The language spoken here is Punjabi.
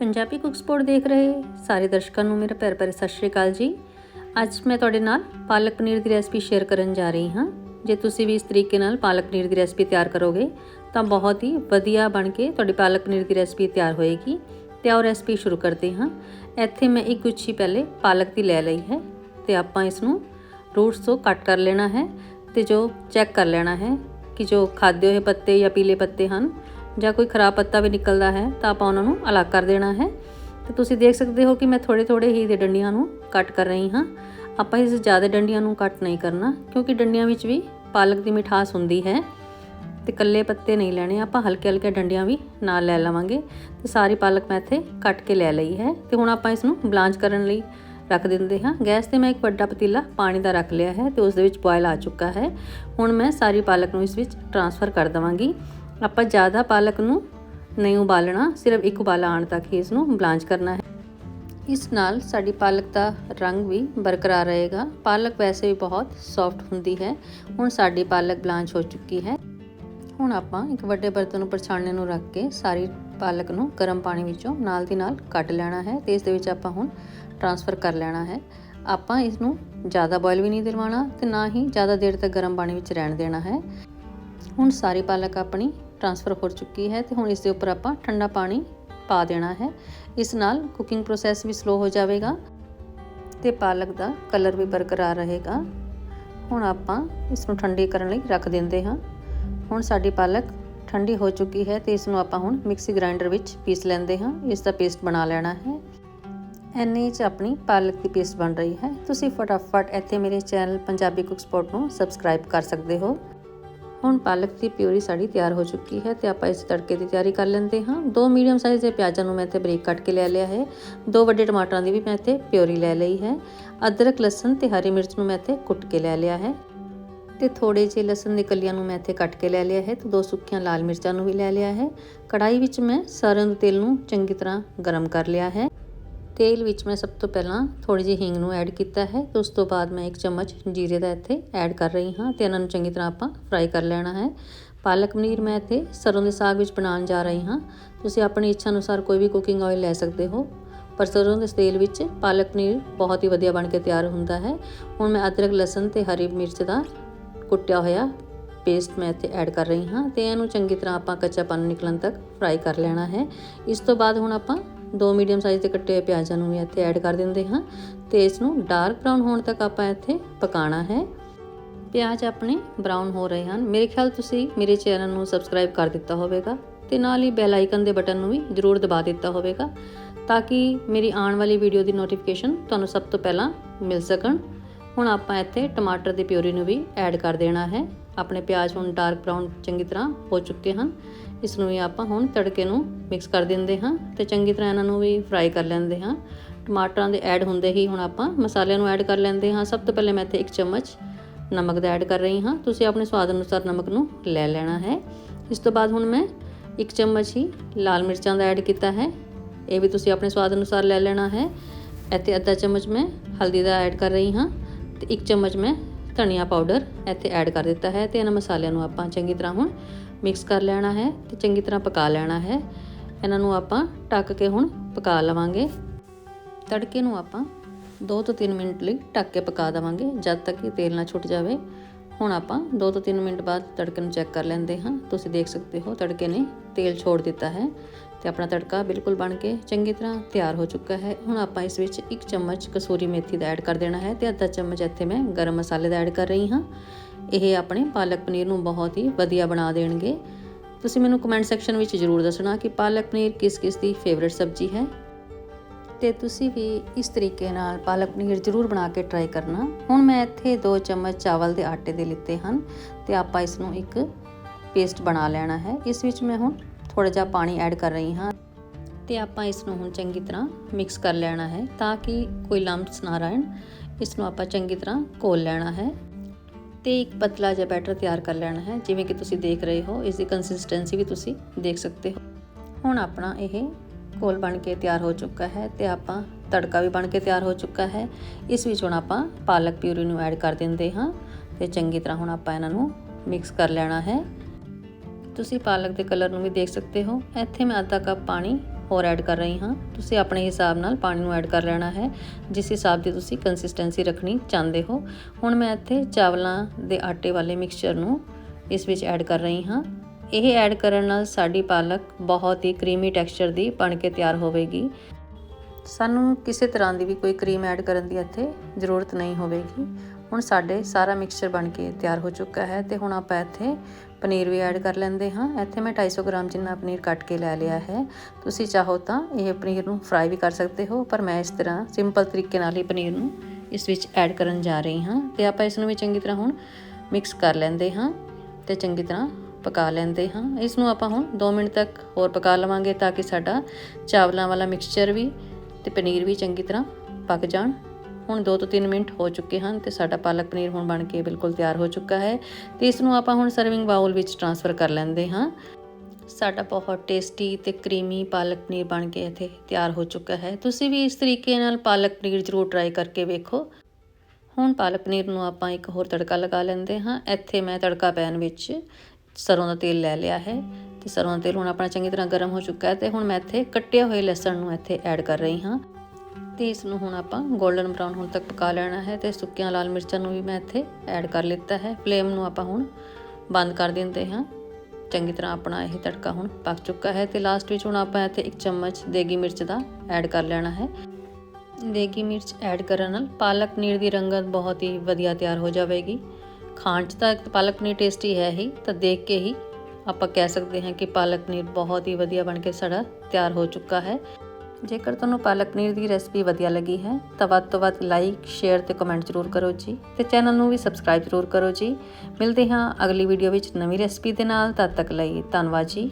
ਪੰਜਾਬੀ ਕੁੱਕ ਸਪੋਰਟ ਦੇਖ ਰਹੇ ਸਾਰੇ ਦਰਸ਼ਕਾਂ ਨੂੰ ਮੇਰਾ ਪਿਆਰ ਭਰੇ ਸਤਿ ਸ਼੍ਰੀ ਅਕਾਲ ਜੀ। ਅੱਜ ਮੈਂ ਤੁਹਾਡੇ ਨਾਲ ਪਾਲਕ ਪਨੀਰ ਦੀ ਰੈਸਪੀ ਸ਼ੇਅਰ ਕਰਨ ਜਾ ਰਹੀ ਹਾਂ। ਜੇ ਤੁਸੀਂ ਵੀ ਇਸ ਤਰੀਕੇ ਨਾਲ ਪਾਲਕ ਪਨੀਰ ਦੀ ਰੈਸਪੀ ਤਿਆਰ ਕਰੋਗੇ, ਤਾਂ ਬਹੁਤ ਹੀ ਵਧੀਆ ਬਣ ਕੇ ਤੁਹਾਡੀ ਪਾਲਕ ਪਨੀਰ ਦੀ ਰੈਸਪੀ ਤਿਆਰ ਹੋਏਗੀ। ਤੇ ਆਓ ਰੈਸਪੀ ਸ਼ੁਰੂ ਕਰਦੇ ਹਾਂ। ਇੱਥੇ ਮੈਂ ਇੱਕ ਗੁੱਛੀ ਪਹਿਲੇ ਪਾਲਕ ਦੀ ਲੈ ਲਈ ਹੈ ਤੇ ਆਪਾਂ ਇਸ ਨੂੰ ਰੂਟਸ ਤੋਂ ਕੱਟ ਕਰ ਲੈਣਾ ਹੈ ਤੇ ਜੋ ਚੈੱਕ ਕਰ ਲੈਣਾ ਹੈ ਕਿ ਜੋ ਖਾਦੇ ਹੋਏ ਪੱਤੇ ਜਾਂ ਪੀਲੇ ਪੱਤੇ ਹਨ ਜਾਂ ਕੋਈ ਖਰਾਬ ਪੱਤਾ ਵੀ ਨਿਕਲਦਾ ਹੈ, ਤਾਂ ਆਪਾਂ ਉਹਨਾਂ ਨੂੰ ਅਲੱਗ ਕਰ ਦੇਣਾ ਹੈ। ਤੇ ਤੁਸੀਂ ਦੇਖ ਸਕਦੇ ਹੋ ਕਿ ਮੈਂ ਥੋੜੇ ਥੋੜੇ ਹੀ ਦੇ ਡੰਡੀਆਂ ਨੂੰ ਕੱਟ ਕਰ ਰਹੀ ਹਾਂ। ਆਪਾਂ ਇਸ ਜ਼ਿਆਦਾ ਡੰਡੀਆਂ ਨੂੰ ਕੱਟ ਨਹੀਂ ਕਰਨਾ, ਕਿਉਂਕਿ ਡੰਡੀਆਂ ਵਿੱਚ ਵੀ ਪਾਲਕ ਦੀ ਮਿਠਾਸ ਹੁੰਦੀ ਹੈ। ਤੇ ਕੱਲੇ ਪੱਤੇ ਨਹੀਂ ਲੈਣੇ, ਆਪਾਂ ਹਲਕੇ ਹਲਕੇ ਡੰਡੀਆਂ ਵੀ ਨਾਲ ਲੈ ਲਵਾਂਗੇ। ਤੇ ਸਾਰੀ ਪਾਲਕ ਮੈਂ ਇੱਥੇ ਕੱਟ ਕੇ ਲੈ ਲਈ ਹੈ। ਤੇ ਹੁਣ ਆਪਾਂ ਇਸ ਨੂੰ ਬਲਾਂਚ ਕਰਨ ਲਈ ਰੱਖ ਦਿੰਦੇ ਹਾਂ। ਗੈਸ ਤੇ ਮੈਂ ਇੱਕ ਵੱਡਾ ਪਤੀਲਾ ਪਾਣੀ ਦਾ ਰੱਖ ਲਿਆ ਹੈ ਤੇ ਉਸ ਦੇ ਵਿੱਚ ਬੋਇਲ ਆ ਚੁੱਕਾ ਹੈ। ਹੁਣ ਮੈਂ ਸਾਰੀ ਪਾਲਕ ਨੂੰ ਇਸ ਵਿੱਚ ਟਰਾਂਸਫਰ ਕਰ ਦਵਾਂਗੀ। ਆਪਾਂ ਜ਼ਿਆਦਾ ਪਾਲਕ ਨੂੰ ਨਹੀਂ ਉਬਾਲਣਾ, ਸਿਰਫ ਇੱਕ ਉਬਾਲਾ ਆਉਣ ਤੱਕ ਹੀ ਇਸ ਨੂੰ ਬਲਾਂਚ ਕਰਨਾ ਹੈ। ਇਸ ਨਾਲ ਸਾਡੀ ਪਾਲਕ ਦਾ ਰੰਗ ਵੀ ਬਰਕਰਾਰ ਰਹੇਗਾ। ਪਾਲਕ ਵੈਸੇ ਵੀ ਬਹੁਤ ਸੌਫਟ ਹੁੰਦੀ ਹੈ, ਹੁਣ ਸਾਡੀ ਪਾਲਕ ਬਲਾਂਚ ਹੋ ਚੁੱਕੀ ਹੈ। ਹੁਣ ਆਪਾਂ ਇੱਕ ਵੱਡੇ ਬਰਤਨ ਉੱਪਰ ਛਾਣਨੇ ਨੂੰ ਰੱਖ ਕੇ ਸਾਰੀ ਪਾਲਕ ਨੂੰ ਗਰਮ ਪਾਣੀ ਵਿੱਚੋਂ ਨਾਲ ਦੀ ਨਾਲ ਕੱਢ ਲੈਣਾ ਹੈ ਤੇ ਇਸ ਦੇ ਵਿੱਚ ਆਪਾਂ ਹੁਣ ਟਰਾਂਸਫਰ ਕਰ ਲੈਣਾ ਹੈ। ਆਪਾਂ ਇਸ ਨੂੰ ਜ਼ਿਆਦਾ ਬੋਇਲ ਵੀ ਨਹੀਂ ਦਿਲਵਾਉਣਾ ਤੇ ਨਾ ਹੀ ਜ਼ਿਆਦਾ ਦੇਰ ਤੱਕ ਗਰਮ ਪਾਣੀ ਵਿੱਚ ਰਹਿਣ ਦੇਣਾ ਹੈ। ਹੁਣ ਸਾਰੀ ਪਾਲਕ ਆਪਣੀ ਟਰਾਂਸਫਰ ਹੋ ਚੁੱਕੀ ਹੈ ਤੇ ਹੁਣ ਇਸ ਦੇ ਉੱਪਰ ਆਪਾਂ ਠੰਡਾ ਪਾਣੀ ਪਾ ਦੇਣਾ ਹੈ। ਇਸ ਨਾਲ ਕੁਕਿੰਗ ਪ੍ਰੋਸੈਸ ਵੀ ਸਲੋ ਹੋ ਜਾਵੇਗਾ ਤੇ ਪਾਲਕ ਦਾ ਕਲਰ ਵੀ ਬਰਕਰਾਰ ਰਹੇਗਾ। ਹੁਣ ਆਪਾਂ ਇਸ ਨੂੰ ਠੰਡੀ ਕਰਨ ਲਈ ਰੱਖ ਦਿੰਦੇ ਹਾਂ। ਹੁਣ ਸਾਡੀ ਪਾਲਕ ਠੰਡੀ ਹੋ ਚੁੱਕੀ ਹੈ ਤੇ ਇਸ ਨੂੰ ਆਪਾਂ ਹੁਣ ਮਿਕਸੀ ਗ੍ਰਾਈਂਡਰ ਵਿੱਚ ਪੀਸ ਲੈਂਦੇ ਹਾਂ। ਇਸ ਦਾ ਪੇਸਟ ਬਣਾ ਲੈਣਾ ਹੈ। ਐਨੇ ਚ ਆਪਣੀ ਪਾਲਕ ਦੀ ਪੇਸਟ ਬਣ ਰਹੀ ਹੈ। ਤੁਸੀਂ ਫਟਾਫਟ ਇੱਥੇ ਮੇਰੇ ਚੈਨਲ ਪੰਜਾਬੀ ਕੁਕਸਪੋਰਟ ਨੂੰ ਸਬਸਕ੍ਰਾਈਬ ਕਰ ਸਕਦੇ ਹੋ। ਹੁਣ ਪਾਲਕ ਦੀ ਪਿਊਰੀ ਸਾਡੀ ਤਿਆਰ ਹੋ ਚੁੱਕੀ ਹੈ ਤੇ ਆਪਾਂ ਇਸ ਤੜਕੇ ਦੀ ਤਿਆਰੀ ਕਰ ਲੈਂਦੇ ਹਾਂ। ਦੋ ਮੀਡੀਅਮ ਸਾਈਜ਼ ਦੇ ਪਿਆਜ਼ਾਂ ਨੂੰ ਮੈਂ ਇੱਥੇ ਬਰੀਕ ਕੱਟ ਕੇ ਲੈ ਲਿਆ ਹੈ। ਦੋ ਵੱਡੇ ਟਮਾਟਰਾਂ ਦੀ ਵੀ ਮੈਂ ਇੱਥੇ ਪਿਊਰੀ ਲੈ ਲਈ ਹੈ। ਅਦਰਕ, ਲਸਣ ਤੇ ਹਰੀ ਮਿਰਚ ਨੂੰ ਮੈਂ ਇੱਥੇ ਕੁੱਟ ਕੇ ਲੈ ਲਿਆ ਹੈ। ਤੇ ਥੋੜੇ ਜਿਹੇ ਲਸਣ ਦੇ ਕਲੀਆਂ ਨੂੰ ਮੈਂ ਇੱਥੇ ਕੱਟ ਕੇ ਲੈ ਲਿਆ ਹੈ ਤੇ ਦੋ ਸੁੱਕੀਆਂ ਲਾਲ ਮਿਰਚਾਂ ਨੂੰ ਵੀ ਲੈ ਲਿਆ ਹੈ। ਕੜਾਈ ਵਿੱਚ ਮੈਂ ਸਰੋਂ ਦੇ ਤੇਲ ਨੂੰ ਚੰਗੀ ਤਰ੍ਹਾਂ ਗਰਮ ਕਰ ਲਿਆ ਹੈ। ਤੇਲ ਵਿੱਚ ਮੈਂ ਸਭ ਤੋਂ ਪਹਿਲਾਂ ਥੋੜੀ ਜਿਹੀ ਹਿੰਗ ਨੂੰ ਐਡ ਕੀਤਾ ਹੈ ਤੇ ਉਸ ਤੋਂ ਬਾਅਦ ਮੈਂ ਇੱਕ ਚਮਚ ਜੀਰੇ ਦਾ ਇੱਥੇ ਐਡ ਕਰ ਰਹੀ ਹਾਂ ਤੇ ਇਹਨਾਂ ਨੂੰ ਚੰਗੀ ਤਰ੍ਹਾਂ ਆਪਾਂ ਫਰਾਈ ਕਰ ਲੈਣਾ ਹੈ। ਪਾਲਕ ਪਨੀਰ ਮੈਂ ਇੱਥੇ ਸਰੋਂ ਦੇ ਸਾਗ ਵਿੱਚ ਬਣਾਉਣ ਜਾ ਰਹੀ ਹਾਂ। ਤੁਸੀਂ ਆਪਣੀ ਇੱਛਾ ਅਨੁਸਾਰ ਕੋਈ ਵੀ ਕੁਕਿੰਗ ਆਇਲ ਲੈ ਸਕਦੇ ਹੋ, ਪਰ ਸਰੋਂ ਦੇ ਤੇਲ ਵਿੱਚ ਪਾਲਕ ਪਨੀਰ ਬਹੁਤ ਹੀ ਵਧੀਆ ਬਣ ਕੇ ਤਿਆਰ ਹੁੰਦਾ ਹੈ। ਹੁਣ ਮੈਂ ਅਦਰਕ, ਲਸਣ ਤੇ ਹਰੀ ਮਿਰਚ ਦਾ ਕੁੱਟਿਆ ਹੋਇਆ ਪੇਸਟ ਮੈਂ ਇੱਥੇ ਐਡ ਕਰ ਰਹੀ ਹਾਂ ਤੇ ਇਹਨੂੰ ਚੰਗੀ ਤਰ੍ਹਾਂ ਆਪਾਂ ਕੱਚਾਪਨ ਨਿਕਲਣ ਤੱਕ ਫਰਾਈ ਕਰ ਲੈਣਾ ਹੈ। ਇਸ ਤੋਂ ਬਾਅਦ ਹੁਣ ਆਪਾਂ ਦੋ ਮੀਡੀਅਮ ਸਾਈਜ਼ ਦੇ ਕੱਟੇ ਹੋਏ ਪਿਆਜ਼ਾਂ ਨੂੰ ਵੀ ਇੱਥੇ ਐਡ ਕਰ ਦਿੰਦੇ ਹਾਂ ਤੇ ਇਸ ਨੂੰ ਡਾਰਕ ਬ੍ਰਾਊਨ ਹੋਣ ਤੱਕ ਆਪਾਂ ਇੱਥੇ ਪਕਾਉਣਾ ਹੈ। ਪਿਆਜ਼ ਆਪਣੇ ਬ੍ਰਾਊਨ ਹੋ ਰਹੇ ਹਨ। ਮੇਰੇ ਖਿਆਲ ਤੁਸੀਂ ਮੇਰੇ ਚੈਨਲ ਨੂੰ ਸਬਸਕ੍ਰਾਈਬ ਕਰ ਦਿੱਤਾ ਹੋਵੇਗਾ ਤੇ ਨਾਲ ਹੀ ਬੈਲ ਆਈਕਨ ਦੇ ਬਟਨ ਨੂੰ ਵੀ ਜ਼ਰੂਰ ਦਬਾ ਦਿੱਤਾ ਹੋਵੇਗਾ ਤਾਂ ਕਿ ਮੇਰੀ ਆਉਣ ਵਾਲੀ ਵੀਡੀਓ ਦੀ ਨੋਟੀਫਿਕੇਸ਼ਨ ਤੁਹਾਨੂੰ ਸਭ ਤੋਂ ਪਹਿਲਾਂ ਮਿਲ ਸਕਣ। ਹੁਣ ਆਪਾਂ ਇੱਥੇ ਟਮਾਟਰ ਦੀ ਪਿਊਰੀ ਨੂੰ ਵੀ ਐਡ ਕਰ ਦੇਣਾ ਹੈ। ਆਪਣੇ ਪਿਆਜ਼ ਹੁਣ ਡਾਰਕ ਬ੍ਰਾਊਨ ਚੰਗੀ ਤਰ੍ਹਾਂ ਹੋ ਚੁੱਕੇ ਹਨ। ਇਸ ਨੂੰ ਵੀ ਆਪਾਂ ਹੁਣ ਤੜਕੇ ਨੂੰ ਮਿਕਸ ਕਰ ਦਿੰਦੇ ਹਾਂ ਤੇ ਚੰਗੀ ਤਰ੍ਹਾਂ ਇਹਨਾਂ ਨੂੰ ਵੀ ਫਰਾਈ ਕਰ ਲੈਂਦੇ ਹਾਂ। ਟਮਾਟਰਾਂ ਦੇ ਐਡ ਹੁੰਦੇ ਹੀ ਹੁਣ ਆਪਾਂ ਮਸਾਲਿਆਂ ਨੂੰ ਐਡ ਕਰ ਲੈਂਦੇ ਹਾਂ। ਸਭ ਤੋਂ ਪਹਿਲੇ ਮੈਂ ਇੱਥੇ ਇੱਕ ਚਮਚ ਨਮਕ ਦਾ ਐਡ ਕਰ ਰਹੀ ਹਾਂ। ਤੁਸੀਂ ਆਪਣੇ ਸਵਾਦ ਅਨੁਸਾਰ ਨਮਕ ਨੂੰ ਲੈ ਲੈਣਾ ਹੈ। ਇਸ ਤੋਂ ਬਾਅਦ ਹੁਣ ਮੈਂ ਇੱਕ ਚਮਚ ਹੀ ਲਾਲ ਮਿਰਚਾਂ ਦਾ ਐਡ ਕੀਤਾ ਹੈ। ਇਹ ਵੀ ਤੁਸੀਂ ਆਪਣੇ ਸਵਾਦ ਅਨੁਸਾਰ ਲੈ ਲੈਣਾ ਹੈ। ਇੱਥੇ ਅੱਧਾ ਚਮਚ ਮੈਂ ਹਲਦੀ ਦਾ ਐਡ ਕਰ ਰਹੀ ਹਾਂ ਤੇ ਇੱਕ ਚਮਚ ਮੈਂ ਧਨੀਆ ਪਾਊਡਰ ਇੱਥੇ ਐਡ ਕਰ ਦਿੱਤਾ ਹੈ ਤੇ ਇਹਨਾਂ ਮਸਾਲਿਆਂ ਨੂੰ ਆਪਾਂ ਚੰਗੀ ਤਰ੍ਹਾਂ ਹੁਣ ਮਿਕਸ ਕਰ ਲੈਣਾ ਹੈ ਤੇ ਚੰਗੀ ਤਰ੍ਹਾਂ ਪਕਾ ਲੈਣਾ ਹੈ। ਇਹਨਾਂ ਨੂੰ ਆਪਾਂ ਢੱਕ ਕੇ ਹੁਣ ਪਕਾ ਲਵਾਂਗੇ। ਤੜਕੇ ਨੂੰ ਆਪਾਂ 2 ਤੋਂ 3 ਮਿੰਟ ਲਈ ਢੱਕ ਕੇ ਪਕਾ ਦਵਾਂਗੇ, ਜਦ ਤੱਕ ਕਿ ਤੇਲ ਨਾ ਛੁੱਟ ਜਾਵੇ। ਹੁਣ ਆਪਾਂ 2 ਤੋਂ 3 ਮਿੰਟ ਬਾਅਦ ਤੜਕੇ ਨੂੰ ਚੈੱਕ ਕਰ ਲੈਂਦੇ ਹਾਂ। ਤੁਸੀਂ ਦੇਖ ਸਕਦੇ ਹੋ ਤੜਕੇ ਨੇ ਤੇਲ ਛੋੜ ਦਿੱਤਾ ਹੈ ਤੇ ਆਪਣਾ ਤੜਕਾ ਬਿਲਕੁਲ ਬਣ ਕੇ ਚੰਗੀ ਤਰ੍ਹਾਂ ਤਿਆਰ ਹੋ ਚੁੱਕਾ ਹੈ। ਹੁਣ ਆਪਾਂ ਇਸ ਵਿੱਚ ਇੱਕ ਚਮਚ ਕਸੂਰੀ ਮੇਥੀ ਦਾ ਐਡ ਕਰ ਦੇਣਾ ਹੈ ਤੇ ਅੱਧਾ ਚਮਚ ਇੱਥੇ ਮੈਂ ਗਰਮ ਮਸਾਲੇ ਦਾ ਐਡ ਕਰ ਰਹੀ ਹਾਂ। ਇਹ ਆਪਣੇ ਪਾਲਕ ਪਨੀਰ ਨੂੰ ਬਹੁਤ ਹੀ ਵਧੀਆ ਬਣਾ ਦੇਣਗੇ। ਤੁਸੀਂ ਮੈਨੂੰ ਕਮੈਂਟ ਸੈਕਸ਼ਨ ਵਿੱਚ ਜ਼ਰੂਰ ਦੱਸਣਾ ਕਿ ਪਾਲਕ ਪਨੀਰ ਕਿਸ ਕਿਸ ਦੀ ਫੇਵਰਿਟ ਸਬਜ਼ੀ ਹੈ। ਤੇ ਤੁਸੀਂ ਵੀ ਇਸ ਤਰੀਕੇ ਨਾਲ ਪਾਲਕ ਪਨੀਰ ਜ਼ਰੂਰ ਬਣਾ ਕੇ ਟਰਾਈ ਕਰਨਾ। ਹੁਣ ਮੈਂ ਇੱਥੇ 2 ਚਮਚ ਚਾਵਲ ਦੇ ਆਟੇ ਦੇ ਲਿੱਤੇ ਹਨ ਤੇ ਆਪਾਂ ਇਸ ਨੂੰ ਇੱਕ ਪੇਸਟ ਬਣਾ ਲੈਣਾ ਹੈ। ਇਸ ਵਿੱਚ ਮੈਂ ਹੁਣ ਥੋੜਾ ਜਿਹਾ ਪਾਣੀ ਐਡ ਕਰ ਰਹੀ ਹਾਂ। ਤੇ ਆਪਾਂ ਇਸ ਨੂੰ ਹੁਣ ਚੰਗੀ ਤਰ੍ਹਾਂ ਮਿਕਸ ਕਰ ਲੈਣਾ ਹੈ ਤਾਂ ਕਿ ਕੋਈ ਲੰਪਸ ਨਾ ਰਹਿਣ। ਇਸ ਨੂੰ ਆਪਾਂ ਚੰਗੀ ਤਰ੍ਹਾਂ ਘੋਲ ਲੈਣਾ ਹੈ। ਤੇ ਇੱਕ ਪਤਲਾ ਜਿਹਾ ਬੈਟਰ ਤਿਆਰ ਕਰ ਲੈਣਾ ਹੈ, ਜਿਵੇਂ ਕਿ ਤੁਸੀਂ ਦੇਖ ਰਹੇ ਹੋ, ਇਸ ਦੀ ਕੰਸਿਸਟੈਂਸੀ ਵੀ ਤੁਸੀਂ ਦੇਖ ਸਕਦੇ ਹੋ। ਹੁਣ ਆਪਣਾ ਇਹ ਕੋਲ ਬਣ ਕੇ ਤਿਆਰ ਹੋ ਚੁੱਕਾ ਹੈ ਤੇ ਆਪਾਂ ਤੜਕਾ ਵੀ ਬਣ ਕੇ ਤਿਆਰ ਹੋ ਚੁੱਕਾ ਹੈ। ਇਸ ਵਿੱਚ ਹੁਣ ਆਪਾਂ ਪਾਲਕ ਪਿਊਰੀ ਨੂੰ ਐਡ ਕਰ ਦਿੰਦੇ ਹਾਂ ਤੇ ਚੰਗੀ ਤਰ੍ਹਾਂ ਹੁਣ ਆਪਾਂ ਇਹਨਾਂ ਨੂੰ ਮਿਕਸ ਕਰ ਲੈਣਾ ਹੈ। ਤੁਸੀਂ ਪਾਲਕ ਦੇ ਕਲਰ ਨੂੰ ਵੀ ਦੇਖ ਸਕਦੇ ਹੋ। ਇੱਥੇ ਮੈਂ ਅੱਧਾ ਕੱਪ ਪਾਣੀ ਹੋਰ ਐਡ ਕਰ ਰਹੀ ਹਾਂ। ਤੁਸੀਂ ਆਪਣੇ ਹਿਸਾਬ ਨਾਲ ਪਾਣੀ ਨੂੰ ਐਡ ਕਰ ਲੈਣਾ ਹੈ। ਜਿਸ ਹਿਸਾਬ ਦੀ ਤੁਸੀਂ ਕੰਸਿਸਟੈਂਸੀ ਰੱਖਣੀ ਚਾਹੁੰਦੇ ਹੋ। ਹੁਣ ਮੈਂ ਇੱਥੇ ਚਾਵਲਾਂ ਦੇ ਆਟੇ ਵਾਲੇ ਮਿਕਸਚਰ ਨੂੰ ਇਸ ਵਿੱਚ ਐਡ ਕਰ ਰਹੀ ਹਾਂ। ਇਹ ਐਡ ਕਰਨ ਨਾਲ ਸਾਡੀ ਪਾਲਕ ਬਹੁਤ ਹੀ ਕਰੀਮੀ ਟੈਕਸਚਰ ਦੀ ਬਣ ਕੇ ਤਿਆਰ ਹੋਵੇਗੀ। ਸਾਨੂੰ ਕਿਸੇ ਤਰ੍ਹਾਂ ਦੀ ਵੀ ਕੋਈ ਕਰੀਮ ਐਡ ਕਰਨ ਦੀ ਇੱਥੇ ਜ਼ਰੂਰਤ ਨਹੀਂ ਹੋਵੇਗੀ। ਹੁਣ ਸਾਡੇ ਸਾਰਾ ਮਿਕਸਚਰ ਬਣ ਕੇ ਤਿਆਰ ਹੋ ਚੁੱਕਾ ਹੈ ਤੇ ਹੁਣ ਆਪਾਂ ਇੱਥੇ ਪਨੀਰ ਵੀ ਐਡ ਕਰ ਲੈਂਦੇ ਹਾਂ। ਇੱਥੇ ਮੈਂ 250 ਗ੍ਰਾਮ ਜਿੰਨਾ ਪਨੀਰ ਕੱਟ ਕੇ ਲੈ ਲਿਆ ਹੈ। ਤੁਸੀਂ ਚਾਹੋ ਤਾਂ ਇਹ ਪਨੀਰ ਨੂੰ ਫਰਾਈ ਵੀ ਕਰ ਸਕਦੇ ਹੋ, ਪਰ ਮੈਂ ਇਸ ਤਰ੍ਹਾਂ ਸਿੰਪਲ ਤਰੀਕੇ ਨਾਲ ਹੀ ਪਨੀਰ ਨੂੰ ਇਸ ਵਿੱਚ ਐਡ ਕਰਨ ਜਾ ਰਹੀ ਹਾਂ ਤੇ ਆਪਾਂ ਇਸ ਨੂੰ ਵੀ ਚੰਗੀ ਤਰ੍ਹਾਂ ਹੁਣ ਮਿਕਸ ਕਰ ਲੈਂਦੇ ਹਾਂ ਤੇ ਚੰਗੀ ਤਰ੍ਹਾਂ ਪਕਾ ਲੈਂਦੇ ਹਾਂ। ਇਸ ਨੂੰ ਆਪਾਂ ਹੁਣ 2 ਮਿੰਟ ਤੱਕ ਹੋਰ ਪਕਾ ਲਵਾਂਗੇ ਤਾਂ ਕਿ ਸਾਡਾ ਚਾਵਲਾਂ ਵਾਲਾ ਮਿਕਸਚਰ ਵੀ ਤੇ ਪਨੀਰ ਵੀ ਚੰਗੀ ਤਰ੍ਹਾਂ ਪੱਕ ਜਾਣ। ਹੁਣ 2 ਤੋਂ 3 ਮਿੰਟ ਹੋ ਚੁੱਕੇ ਹਨ ਤੇ ਸਾਡਾ ਪਾਲਕ ਪਨੀਰ ਹੁਣ ਬਣ ਕੇ ਬਿਲਕੁਲ ਤਿਆਰ ਹੋ ਚੁੱਕਾ ਹੈ ਤੇ ਇਸ ਨੂੰ ਆਪਾਂ ਹੁਣ ਸਰਵਿੰਗ ਬਾਉਲ ਵਿੱਚ ਟ੍ਰਾਂਸਫਰ ਕਰ ਲੈਂਦੇ ਹਾਂ। ਸਾਡਾ ਬਹੁਤ ਟੇਸਟੀ ਤੇ ਕਰੀਮੀ ਪਾਲਕ ਪਨੀਰ ਬਣ ਕੇ ਇੱਥੇ ਤਿਆਰ ਹੋ ਚੁੱਕਾ ਹੈ। ਤੁਸੀਂ ਵੀ ਇਸ ਤਰੀਕੇ ਨਾਲ ਪਾਲਕ ਪਨੀਰ ਜ਼ਰੂਰ ਟਰਾਈ ਕਰਕੇ ਵੇਖੋ। ਹੁਣ ਪਾਲਕ ਪਨੀਰ ਨੂੰ ਆਪਾਂ ਇੱਕ ਹੋਰ ਤੜਕਾ ਲਗਾ ਲੈਂਦੇ ਹਾਂ। ਇੱਥੇ ਮੈਂ ਤੜਕਾ ਪੈਨ ਵਿੱਚ ਸਰੋਂ ਦਾ ਤੇਲ ਲੈ ਲਿਆ ਹੈ ਤੇ ਸਰੋਂ ਦਾ ਤੇਲ ਹੁਣ ਆਪਣਾ ਚੰਗੀ ਤਰ੍ਹਾਂ ਗਰਮ ਹੋ ਚੁੱਕਾ ਹੈ ਤੇ ਹੁਣ ਮੈਂ ਇੱਥੇ ਕੱਟਿਆ ਹੋਏ ਲਸਣ ਨੂੰ ਇੱਥੇ ਐਡ ਕਰ ਰਹੀ ਹਾਂ। ਤੇ ਇਸ ਨੂੰ ਹੁਣ ਆਪਾਂ 골ਡਨ ਬ੍ਰਾਊਨ ਹੋਣ ਤੱਕ ਪਕਾ ਲੈਣਾ ਹੈ ਤੇ ਸੁੱਕੀਆਂ ਲਾਲ ਮਿਰਚਾਂ ਨੂੰ ਵੀ ਮੈਂ ਇੱਥੇ ਐਡ ਕਰ ਲਿੱਤਾ ਹੈ। ਫਲੇਮ ਨੂੰ ਆਪਾਂ ਹੁਣ ਬੰਦ ਕਰ ਦਿੰਦੇ ਹਾਂ। ਚੰਗੀ ਤਰ੍ਹਾਂ ਆਪਣਾ ਇਹ ਤੜਕਾ ਹੁਣ ਪੱਕ ਚੁੱਕਾ ਹੈ ਤੇ ਲਾਸਟ ਵਿੱਚ ਹੁਣ ਆਪਾਂ ਇੱਥੇ ਇੱਕ ਚਮਚ ਦੇਗੀ ਮਿਰਚ ਦਾ ਐਡ ਕਰ ਲੈਣਾ ਹੈ। ਦੇਗੀ ਮਿਰਚ ਐਡ ਕਰਨ ਨਾਲ ਪਾਲਕ ਪਨੀਰ ਦੀ ਰੰਗਤ ਬਹੁਤ ਹੀ ਵਧੀਆ ਤਿਆਰ ਹੋ ਜਾਵੇਗੀ। ਖਾਣ 'ਚ ਤਾਂ ਪਾਲਕ ਪਨੀਰ ਟੇਸਟੀ ਹੈ ਹੀ, ਤਾਂ ਦੇਖ ਕੇ ਹੀ ਆਪਾਂ ਕਹਿ ਸਕਦੇ ਹਾਂ ਕਿ ਪਾਲਕ ਪਨੀਰ ਬਹੁਤ ਹੀ ਵਧੀਆ ਬਣ ਕੇ ਸਾਡਾ ਤਿਆਰ ਹੋ ਚੁੱਕਾ ਹੈ। ਜੇਕਰ ਤੁਹਾਨੂੰ ਪਾਲਕ ਪਨੀਰ ਦੀ ਰੈਸਪੀ ਵਧੀਆ ਲੱਗੀ ਹੈ, ਤਾਂ ਵੱਧ ਤੋਂ ਵੱਧ ਲਾਈਕ ਸ਼ੇਅਰ ਤੇ ਕਮੈਂਟ ਜ਼ਰੂਰ ਕਰੋ ਜੀ। ਤੇ ਚੈਨਲ ਨੂੰ ਵੀ ਸਬਸਕ੍ਰਾਈਬ ਜ਼ਰੂਰ ਕਰੋ ਜੀ। ਮਿਲਦੇ ਹਾਂ ਅਗਲੀ ਵੀਡੀਓ ਵਿੱਚ ਨਵੀਂ ਰੈਸਪੀ ਦੇ ਨਾਲ। ਤਦ ਤੱਕ ਲਈ ਧੰਨਵਾਦ ਜੀ।